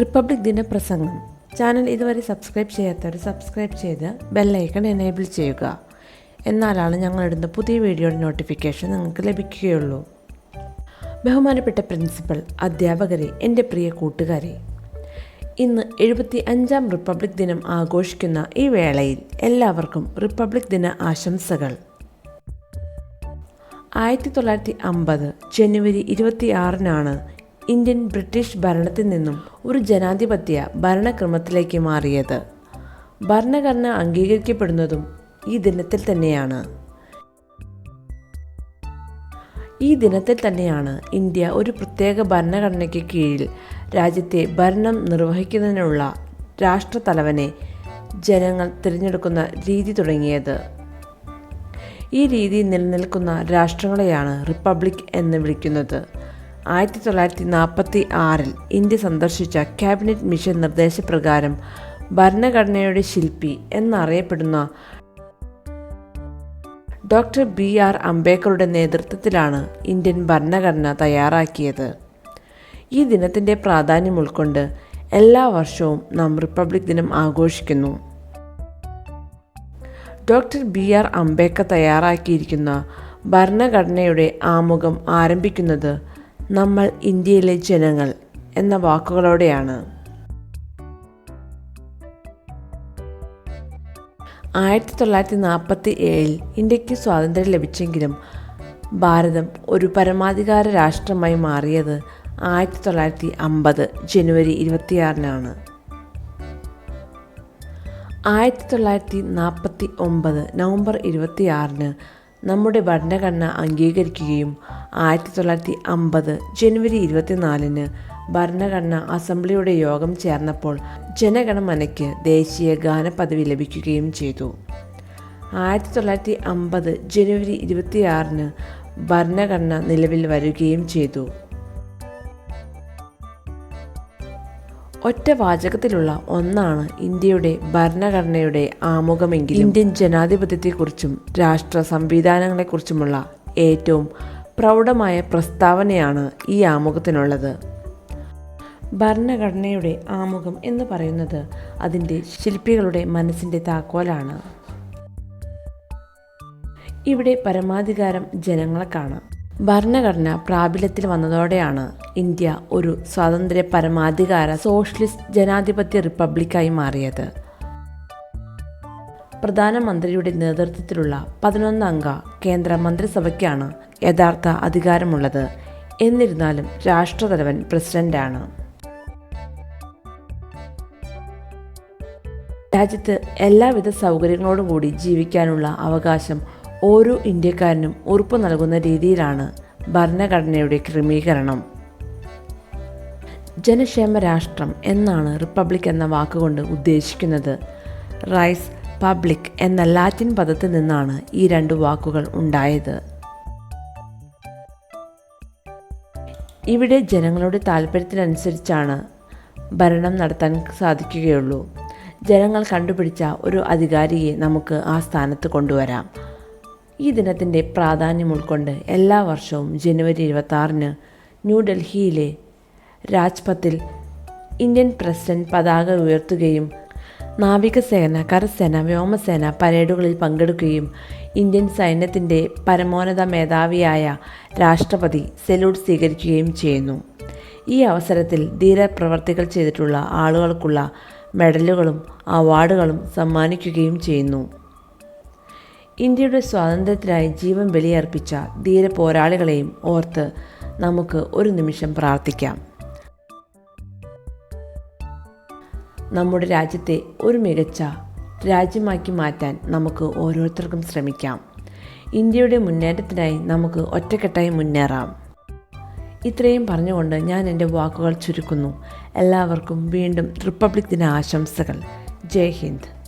Republic ദിന പ്രസംഗം. Channel ഇതുവരെ സബ്സ്ക്രൈബ് ചെയ്യാത്തവർ സബ്സ്ക്രൈബ് ചെയ്ത് ബെല്ലൈക്കൺ എനേബിൾ ചെയ്യുക. എന്നാലാണ് ഞങ്ങളിടുന്ന പുതിയ വീഡിയോയുടെ നോട്ടിഫിക്കേഷൻ നിങ്ങൾക്ക് ലഭിക്കുകയുള്ളൂ. ബഹുമാനപ്പെട്ട പ്രിൻസിപ്പൽ അധ്യാപകരെ എന്റെ പ്രിയ കൂട്ടുകാരെ ഇന്ന് എഴുപത്തി അഞ്ചാം റിപ്പബ്ലിക് ദിനം ആഘോഷിക്കുന്ന ഈ വേളയിൽ എല്ലാവർക്കും റിപ്പബ്ലിക് ദിന ആശംസകൾ. ആയിരത്തി തൊള്ളായിരത്തി അമ്പത് ജനുവരി ഇരുപത്തിയാറിനാണ് ഇന്ത്യൻ ബ്രിട്ടീഷ് ഭരണത്തിൽ നിന്നും ഒരു ജനാധിപത്യ ഭരണക്രമത്തിലേക്ക് മാറിയത്. ഭരണഘടന അംഗീകരിക്കപ്പെടുന്നതും ഈ ദിനത്തിൽ തന്നെയാണ്. ഈ ദിനത്തിൽ തന്നെയാണ് ഇന്ത്യ ഒരു പ്രത്യേക ഭരണഘടനയ്ക്ക് കീഴിൽ രാജ്യത്തെ ഭരണം നിർവഹിക്കുന്നതിനുള്ള രാഷ്ട്രത്തലവനെ ജനങ്ങൾ തിരഞ്ഞെടുക്കുന്ന രീതി തുടങ്ങിയത്. ഈ രീതി നിലനിൽക്കുന്ന രാഷ്ട്രങ്ങളെയാണ് റിപ്പബ്ലിക് എന്ന് വിളിക്കുന്നത്. ആയിരത്തി തൊള്ളായിരത്തി നാൽപ്പത്തി ആറിൽ ഇന്ത്യ സന്ദർശിച്ച ക്യാബിനറ്റ് മിഷൻ നിർദ്ദേശപ്രകാരം ഭരണഘടനയുടെ ശില്പി എന്നറിയപ്പെടുന്ന ഡോക്ടർ ബി ആർ അംബേദ്കറുടെ നേതൃത്വത്തിലാണ് ഇന്ത്യൻ ഭരണഘടന തയ്യാറാക്കിയത്. ഈ ദിനത്തിന്റെ പ്രാധാന്യം ഉൾക്കൊണ്ട് എല്ലാ വർഷവും നാം റിപ്പബ്ലിക് ദിനം ആഘോഷിക്കുന്നു. ഡോക്ടർ ബി ആർ അംബേദ്കർ തയ്യാറാക്കിയിരിക്കുന്ന ഭരണഘടനയുടെ ആമുഖം ആരംഭിക്കുന്നത് നമ്മൾ ഇന്ത്യയിലെ ജനങ്ങൾ എന്ന വാക്കുകളോടെയാണ്. ആയിരത്തി തൊള്ളായിരത്തി നാൽപ്പത്തി ഏഴിൽ ഇന്ത്യയ്ക്ക് സ്വാതന്ത്ര്യം ലഭിച്ചെങ്കിലും ഭാരതം ഒരു പരമാധികാര രാഷ്ട്രമായി മാറിയത് ആയിരത്തി തൊള്ളായിരത്തി അമ്പത് ജനുവരി ഇരുപത്തിയാറിനാണ്. ആയിരത്തി തൊള്ളായിരത്തി നാൽപ്പത്തി ഒമ്പത് നവംബർ ഇരുപത്തിയാറിന് നമ്മുടെ ഭരണഘടന അംഗീകരിക്കുകയും ആയിരത്തി തൊള്ളായിരത്തി അമ്പത് ജനുവരി ഇരുപത്തിനാലിന് ഭരണഘടന അസംബ്ലിയുടെ യോഗം ചേർന്നപ്പോൾ ജനഗണമനയ്ക്ക് ദേശീയ ഗാനപദവി ലഭിക്കുകയും ചെയ്തു. ആയിരത്തി തൊള്ളായിരത്തി അമ്പത് ജനുവരി ഇരുപത്തിയാറിന് ഭരണഘടന നിലവിൽ വരികയും ചെയ്തു. ഒറ്റ വാചകത്തിലുള്ള ഒന്നാണ് ഇന്ത്യയുടെ ഭരണഘടനയുടെ ആമുഖമെങ്കിലും. ഇന്ത്യൻ ജനാധിപത്യത്തെക്കുറിച്ചും രാഷ്ട്ര സംവിധാനങ്ങളെക്കുറിച്ചുമുള്ള ഏറ്റവും പ്രൗഢമായ പ്രസ്താവനയാണ് ഈ ആമുഖത്തിനുള്ളത്. ഭരണഘടനയുടെ ആമുഖം എന്ന് പറയുന്നത് അതിന്റെ ശില്പികളുടെ മനസ്സിന്റെ താക്കോലാണ്. ഇവിടെ പരമാധികാരം ജനങ്ങളെ കാണാം. ഭരണഘടന പ്രാബല്യത്തിൽ വന്നതോടെയാണ് ഇന്ത്യ ഒരു സ്വാതന്ത്ര്യ പരമാധികാര സോഷ്യലിസ്റ്റ് ജനാധിപത്യ റിപ്പബ്ലിക്കായി മാറിയത്. പ്രധാനമന്ത്രിയുടെ നേതൃത്വത്തിലുള്ള പതിനൊന്നംഗ കേന്ദ്ര മന്ത്രിസഭയ്ക്കാണ് യഥാർത്ഥ അധികാരമുള്ളത്. എന്നിരുന്നാലും രാഷ്ട്രതലവൻ പ്രസിഡന്റാണ്. രാജ്യത്ത് എല്ലാവിധ സൗകര്യങ്ങളോടും കൂടി ജീവിക്കാനുള്ള അവകാശം ഓരോ ഇന്ത്യക്കാരനും ഉറപ്പു നൽകുന്ന രീതിയിലാണ് ഭരണഘടനയുടെ ക്രമീകരണം. ജനക്ഷേമ രാഷ്ട്രം എന്നാണ് റിപ്പബ്ലിക് എന്ന വാക്കുകൊണ്ട് ഉദ്ദേശിക്കുന്നത്. റൈസ് പബ്ലിക് എന്ന ലാറ്റിൻ പദത്തിൽ നിന്നാണ് ഈ രണ്ട് വാക്കുകൾ ഉണ്ടായത്. ഇവിടെ ജനങ്ങളുടെ താല്പര്യത്തിനനുസരിച്ചാണ് ഭരണം നടത്താൻ സാധിക്കുകയുള്ളൂ. ജനങ്ങൾ കണ്ടുപിടിച്ച ഒരു അധികാരിയെ നമുക്ക് ആ സ്ഥാനത്ത് കൊണ്ടുവരാം. ഈ ദിനത്തിന്റെ പ്രാധാന്യം ഉൾക്കൊണ്ട് എല്ലാ വർഷവും ജനുവരി ഇരുപത്തി ആറിന് ന്യൂഡൽഹിയിലെ രാജ്പഥിൽ ഇന്ത്യൻ പ്രസിഡന്റ് പതാക ഉയർത്തുകയും നാവികസേന കരസേന വ്യോമസേന പരേഡുകളിൽ പങ്കെടുക്കുകയും ഇന്ത്യൻ സൈന്യത്തിന്റെ പരമോന്നത മേധാവിയായ രാഷ്ട്രപതി സെല്യൂട്ട് സ്വീകരിക്കുകയും ചെയ്യുന്നു. ഈ അവസരത്തിൽ ധീരപ്രവർത്തികൾ ചെയ്തിട്ടുള്ള ആളുകൾക്കുള്ള മെഡലുകളും അവാർഡുകളും സമ്മാനിക്കുകയും ചെയ്യുന്നു. ഇന്ത്യയുടെ സ്വാതന്ത്ര്യത്തിനായി ജീവൻ ബലിയർപ്പിച്ച ധീര പോരാളികളെയും ഓർത്ത് നമുക്ക് ഒരു നിമിഷം പ്രാർത്ഥിക്കാം. നമ്മുടെ രാജ്യത്തെ ഒരു മികച്ച രാജ്യമാക്കി മാറ്റാൻ നമുക്ക് ഓരോരുത്തർക്കും ശ്രമിക്കാം. ഇന്ത്യയുടെ മുന്നേറ്റത്തിനായി നമുക്ക് ഒറ്റക്കെട്ടായി മുന്നേറാം. ഇത്രയും പറഞ്ഞുകൊണ്ട് ഞാൻ എന്റെ വാക്കുകൾ ചുരുക്കുന്നു. എല്ലാവർക്കും വീണ്ടും റിപ്പബ്ലിക് ദിന ആശംസകൾ ജയ് ഹിന്ദ്.